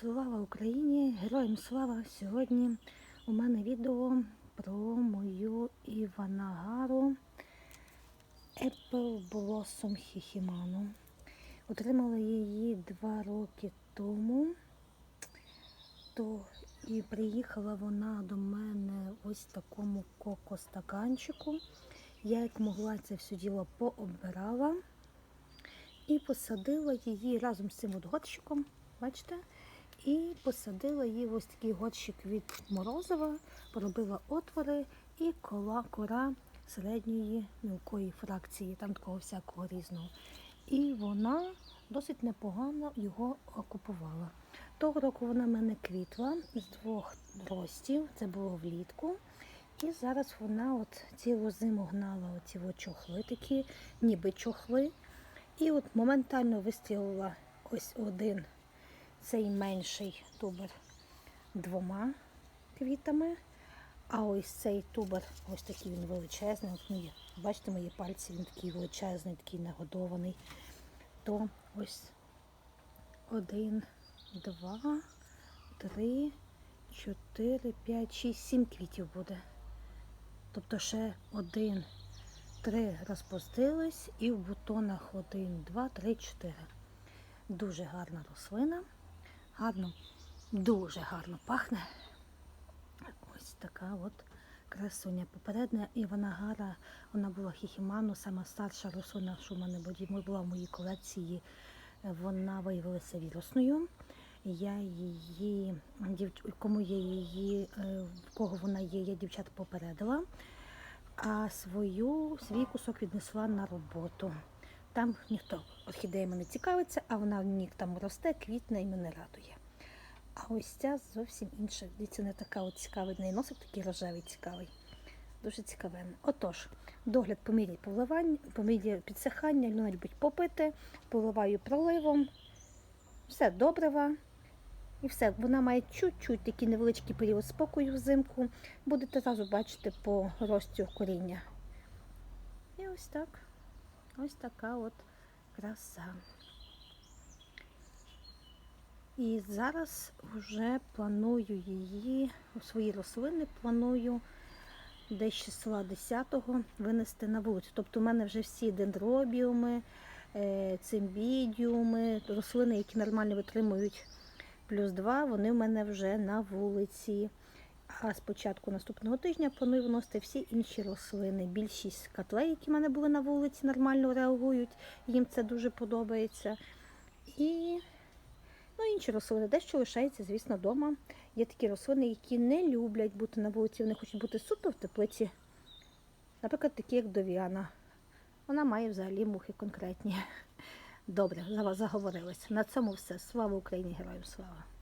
Слава Україні! Героям слава! Сьогодні у мене відео про мою Іванагару Apple Blossom Хіхіману. Отримала її два роки тому. То і приїхала вона до мене ось в такому коко-стаканчику. Я як могла це все діло пообирала і посадила її разом з цим от бачите? І посадила її в ось такий горщик від морозива, поробила отвори і кола кора середньої мілкої фракції, там такого всякого різного. І вона досить непогано його окупувала. Того року вона в мене квітла з двох ростів, це було влітку. І зараз вона от цілу зиму гнала оці чохли, такі, ніби чохли. І от моментально вистрілила ось один цей менший тубер двома квітами. А ось цей тубер, ось такий він величезний. От мої, бачите, мої пальці, він такий величезний, такий нагодований. То ось один, два, три, чотири, п'ять, шість, сім квітів буде. Тобто ще один, три розпустились і в бутонах один, два, три, чотири. Дуже гарна рослина. Гарно, дуже гарно пахне. Ось така от красуня. Попередня Іванагара, вона була хіхіману, сама старша рослина, що в мене була в моїй колекції, вона виявилася вірусною. Я її, кому я її, в кого вона є, я дівчат попередила, а свою, свій кусок віднесла на роботу. Там ніхто орхідеями не цікавиться, а вона в ній там росте, квітне і мене радує. А ось ця зовсім інша. Дивіться, не така от цікавий. В неї носик такий рожевий, цікавий. Дуже цікавий. Отож, догляд по мірі поливання, по мірі підсихання, вона любить попити, поливаю проливом. Все добрива. І все, вона має чуть-чуть такий невеличкий період спокою взимку. Будете зразу бачити по ростю коріння. І ось так. Ось така от краса. І зараз вже планую її, свої рослини планую десь числа 10-го винести на вулицю. Тобто у мене вже всі дендробіуми, цимбідіуми, рослини, які нормально витримують плюс 2, вони в мене вже на вулиці. А з початку наступного тижня планую вносити всі інші рослини. Більшість котлей, які в мене були на вулиці, нормально реагують, їм це дуже подобається. І ну, інші рослини, дещо лишається, звісно, вдома. Є такі рослини, які не люблять бути на вулиці, вони хочуть бути суто в теплиці. Наприклад, такі, як дов'яна. Вона має взагалі мухи конкретні. Добре, за вас заговорилися. На цьому все. Слава Україні, героям слава!